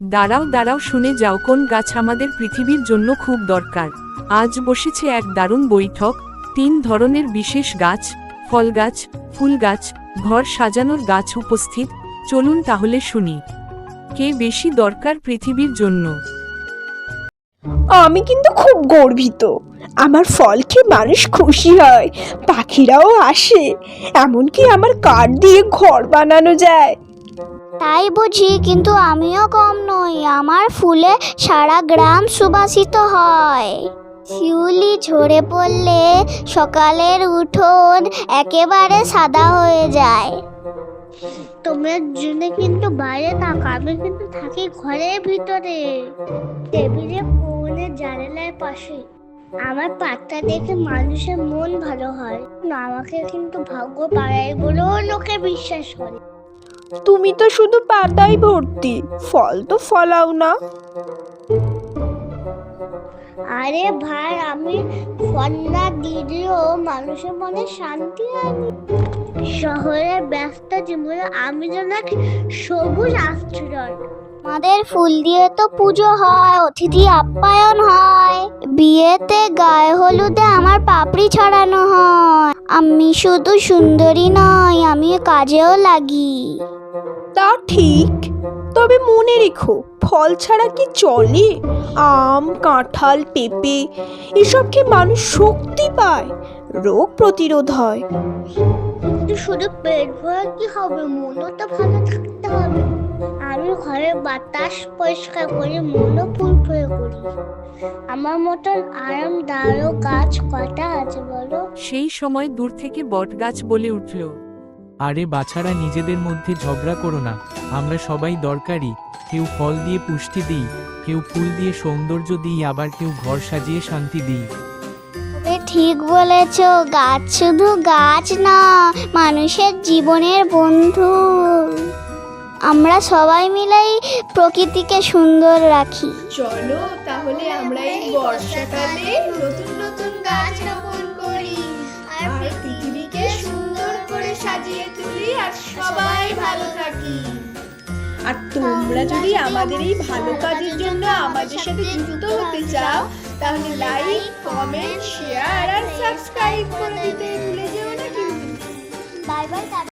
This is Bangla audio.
দাঁড়াও দাঁড়াও, শুনে যাও কোন গাছ আমাদের পৃথিবীর জন্য খুব দরকার। আজ বসেছে এক দারুণ বৈঠক, তিন ধরনের বিশেষ গাছ, ফল গাছ, ফুল গাছ, ঘর সাজানোর গাছ উপস্থিত, চলুন তাহলে শুনি। কে বেশি দরকার পৃথিবীর জন্য? আমি কিন্তু খুব গর্বিত। আমার ফল খেয়ে মানুষ খুশি হয়, পাখিরাও আসে। এমনকি আমার কাঠ দিয়ে ঘর বানানো যায়। তাই বুঝি, কিন্তু আমিও কম নই। আমার ফুলে সারা গ্রাম সুবাসিত হয়। শিউলি ঝরে পড়লে সকালের উঠোন একেবারে সাদা হয়ে যায়। তোমরা জন্য কিন্তু বাইরে থাকো, আমি কিন্তু থাকি ঘরের ভিতরে। টেবিলে ফোনের জানালার পাশে। আমার পাত্তা দেখে মানুষের মন ভালো হয়। আমাকে কিন্তু ভাগ্য পাড়ায় বলেও লোকে বিশ্বাস করে। তুমি তো শুধু পাতাই ভর্তি ফল তো ফলাও না। আরে ভাই আমি ফন্না দিলেও মানুষের মনে শান্তি আনি শহরের ব্যস্ত জীবনে আমি যেন এক সবুজ আশ্রয়। আমাদের ফুল দিয়ে তো পুজো হয় অতিথি আপ্যায়ন হয়। বিয়েতে গায়ে হলুদে আমার পাপড়ি ছড়ানো হয়। আমি শুধু সুন্দরী নয় আমি কাজেও লাগি। তা ঠিক তবে মনে রেখো ফল ছাড়া কি চলে? আম কাঁঠাল পেঁপে এসব খেয়ে মানুষ শক্তি পায় রোগ প্রতিরোধ হয়। কিন্তু শুধু পেট ভরা কি হবে? মনও তো ভালো থাকতে হবে। আমি ঘরের বাতাস পরিষ্কার করে মনও ফুরফুরে করি আমার মতন আরামদায়ক গাছ কটা আছে বলো? সেই সময় দূর থেকে বটগাছ বলে উঠল আরে বাছারা নিজেদের মধ্যে ঝগড়া করো না। আমরা সবাই দরকারি। কেউ ফল দিয়ে পুষ্টি দিই কেউ ফুল দিয়ে সৌন্দর্য দিই আবার কেউ ঘর সাজিয়ে শান্তি দিই। তুমি ঠিক বলেছ গাছ শুধু গাছ না মানুষের জীবনের বন্ধু। আমরা সবাই মিলেই প্রকৃতিকে সুন্দর রাখি। চলো তাহলে আমরা এই বর্ষাকালে নতুন নতুন গাছ রোপণ করি আর পৃথিবীকে সুন্দর করে সাজিয়ে তুলি আর সবাই ভালো থাকি। আর তোমরা যদি আমাদের এই ভালো কাজের জন্য আমাদের সাথে যুক্ত হতে চাও, তাহলে লাইক কমেন্ট শেয়ার আর